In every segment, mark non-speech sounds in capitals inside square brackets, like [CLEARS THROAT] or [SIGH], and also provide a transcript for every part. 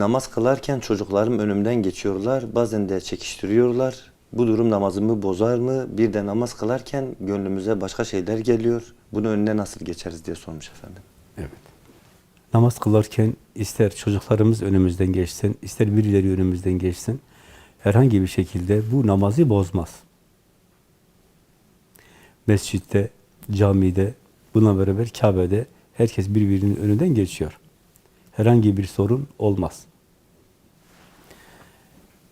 Namaz kılarken çocuklarım önümden geçiyorlar. Bazen de çekiştiriyorlar. Bu durum namazımı bozar mı? Bir de namaz kılarken gönlümüze başka şeyler geliyor. Bunu önüne nasıl geçeriz diye sormuş efendim. Evet. Namaz kılarken ister çocuklarımız önümüzden geçsin, ister birileri önümüzden geçsin, herhangi bir şekilde bu namazı bozmaz. Mescitte, camide, buna beraber Kabe'de herkes birbirinin önünden geçiyor. Herhangi bir sorun olmaz.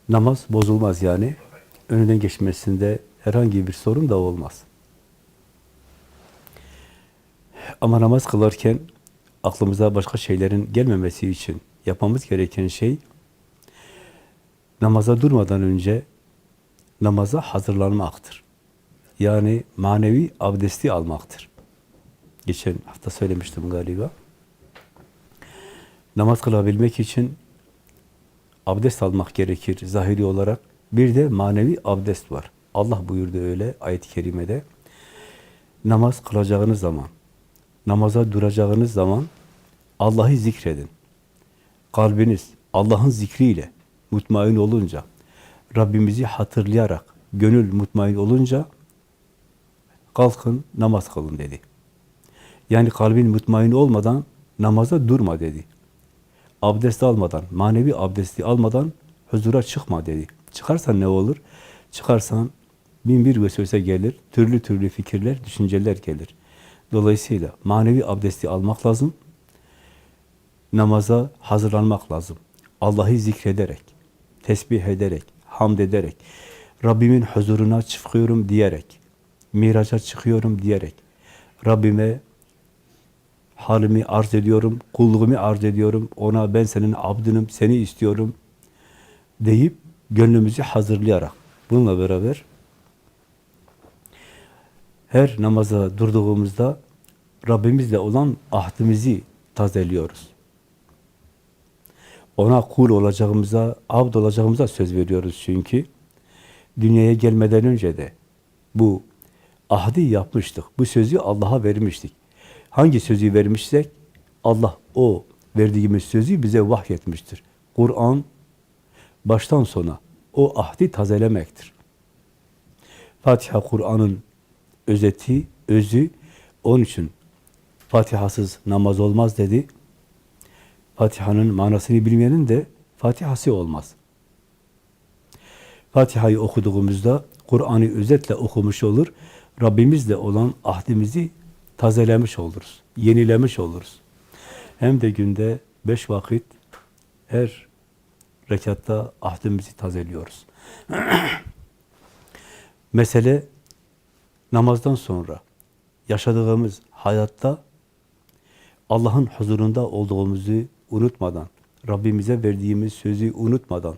Namaz bozulmaz yani. Önünden geçmesinde herhangi bir sorun da olmaz. Ama namaz kılarken aklımıza başka şeylerin gelmemesi için yapmamız gereken şey namaza durmadan önce namaza hazırlanmaktır. Yani manevi abdesti almaktır. Geçen hafta söylemiştim galiba. Namaz kılabilmek için abdest almak gerekir zahiri olarak. Bir de manevi abdest var. Allah buyurdu öyle ayet-i kerimede. Namaz kılacağınız zaman, namaza duracağınız zaman Allah'ı zikredin. Kalbiniz Allah'ın zikriyle mutmain olunca, Rabbimizi hatırlayarak, gönül mutmain olunca kalkın namaz kılın dedi. Yani kalbin mutmain olmadan namaza durma dedi. Abdest almadan, manevi abdesti almadan huzura çıkma dedi. Çıkarsan ne olur? Çıkarsan bin bir vesvese gelir, türlü türlü fikirler, düşünceler gelir. Dolayısıyla manevi abdesti almak lazım, namaza hazırlanmak lazım. Allah'ı zikrederek, tesbih ederek, hamd ederek, Rabbimin huzuruna çıkıyorum diyerek, miraca çıkıyorum diyerek, Rabbime halimi arz ediyorum, kulluğumu arz ediyorum, ona ben senin abdınım, seni istiyorum deyip gönlümüzü hazırlayarak bununla beraber her namaza durduğumuzda Rabbimizle olan ahdimizi tazeliyoruz. Ona kul olacağımıza, abd olacağımıza söz veriyoruz çünkü. Dünyaya gelmeden önce de bu ahdi yapmıştık. Bu sözü Allah'a vermiştik. Hangi sözü vermişsek Allah o verdiğimiz sözü bize vahyetmiştir. Kur'an baştan sona o ahdi tazelemektir. Fatiha Kur'an'ın özeti, özü onun için Fatihasız namaz olmaz dedi. Fatiha'nın manasını bilmeyenin de Fatihası olmaz. Fatiha'yı okuduğumuzda Kur'an'ı özetle okumuş olur. Rabbimizle olan ahdimizi tazelemiş oluruz. Yenilemiş oluruz. Hem de günde beş vakit her rekatta ahdimizi tazeliyoruz. [CLEARS THROAT] Mesele namazdan sonra yaşadığımız hayatta Allah'ın huzurunda olduğumuzu unutmadan, Rabbimize verdiğimiz sözü unutmadan,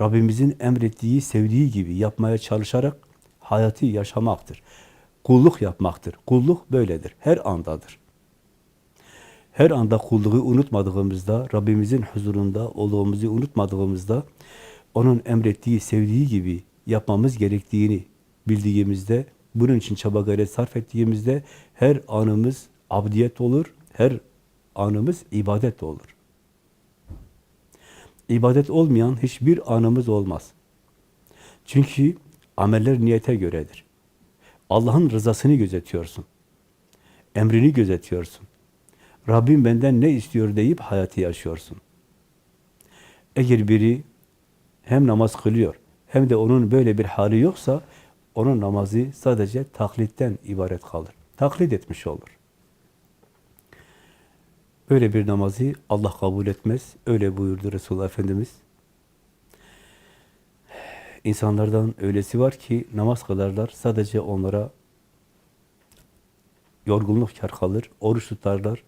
Rabbimizin emrettiği, sevdiği gibi yapmaya çalışarak hayatı yaşamaktır. Kulluk yapmaktır. Kulluk böyledir. Her andadır. Her anda kulluğu unutmadığımızda, Rabbimizin huzurunda olduğumuzu unutmadığımızda, onun emrettiği, sevdiği gibi yapmamız gerektiğini bildiğimizde, bunun için çaba gayret sarf ettiğimizde her anımız abdiyet olur, her anımız ibadet olur. İbadet olmayan hiçbir anımız olmaz. Çünkü ameller niyete göredir. Allah'ın rızasını gözetiyorsun. Emrini gözetiyorsun. Rabbim benden ne istiyor deyip hayatı yaşıyorsun. Eğer biri hem namaz kılıyor hem de onun böyle bir hali yoksa onun namazı sadece taklitten ibaret kalır. Taklit etmiş olur. Böyle bir namazı Allah kabul etmez. Öyle buyurdu Resulullah Efendimiz. İnsanlardan öylesi var ki namaz kılarlar. Sadece onlara yorgunluk kar kalır. Oruç tutarlar.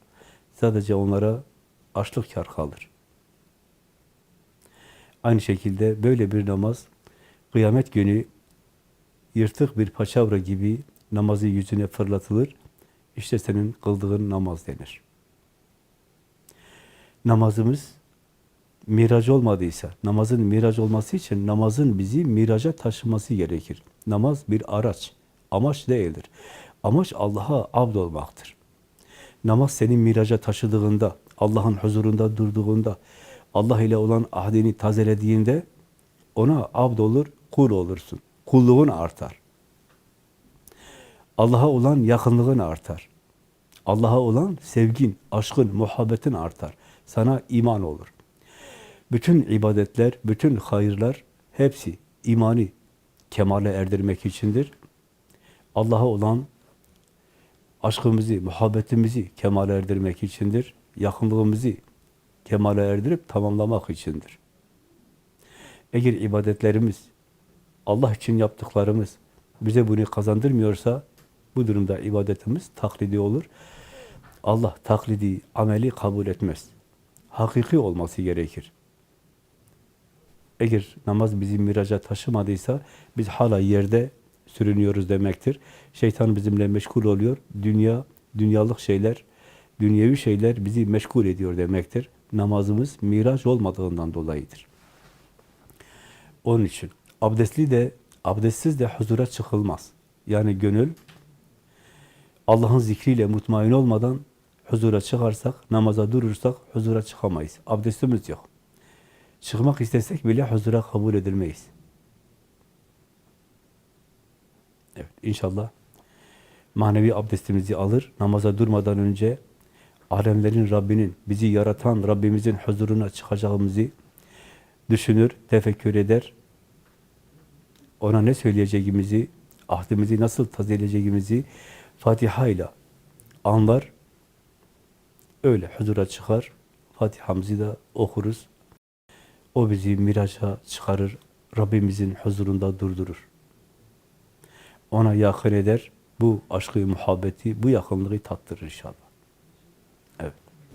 Sadece onlara açlık kar kalır. Aynı şekilde böyle bir namaz kıyamet günü yırtık bir paçavra gibi namazı yüzüne fırlatılır. İşte senin kıldığın namaz denir. Namazımız miraç olmadıysa, namazın miraç olması için namazın bizi miraca taşıması gerekir. Namaz bir araç, amaç değildir. Amaç Allah'a abd olmaktır. Namaz seni miraca taşıdığında, Allah'ın huzurunda durduğunda, Allah ile olan ahdini tazelediğinde ona abd olur, kul olursun. Kulluğun artar. Allah'a olan yakınlığın artar. Allah'a olan sevgin, aşkın, muhabbetin artar. Sana iman olur. Bütün ibadetler, bütün hayırlar hepsi imani kemale erdirmek içindir. Allah'a olan aşkımızı, muhabbetimizi kemale erdirmek içindir. Yakınlığımızı kemale erdirip tamamlamak içindir. Eğer ibadetlerimiz, Allah için yaptıklarımız bize bunu kazandırmıyorsa bu durumda ibadetimiz taklidi olur. Allah taklidi, ameli kabul etmez. Hakiki olması gerekir. Eğer namaz bizi miraca taşımadıysa biz hala yerde sürünüyoruz demektir. Şeytan bizimle meşgul oluyor. Dünya, dünyalık şeyler, dünyevi şeyler bizi meşgul ediyor demektir. Namazımız miraç olmadığından dolayıdır. Onun için abdestli de, abdestsiz de huzura çıkılmaz. Yani gönül Allah'ın zikriyle mutmain olmadan huzura çıkarsak, namaza durursak huzura çıkamayız. Abdestimiz yok. Çıkmak istesek bile huzura kabul edilmeyiz. Evet, inşallah manevi abdestimizi alır, namaza durmadan önce alemlerin Rabbinin, bizi yaratan Rabbimizin huzuruna çıkacağımızı düşünür, tefekkür eder. Ona ne söyleyeceğimizi, ahdimizi nasıl tazeleyeceğimizi Fatiha ile anlar. Öyle huzura çıkar. Fatiha'mızı da okuruz. O bizi miraca çıkarır. Rabbimizin huzurunda durdurur. Ona yakın eder. Bu aşkı, muhabbeti, bu yakınlığı tattırır inşallah.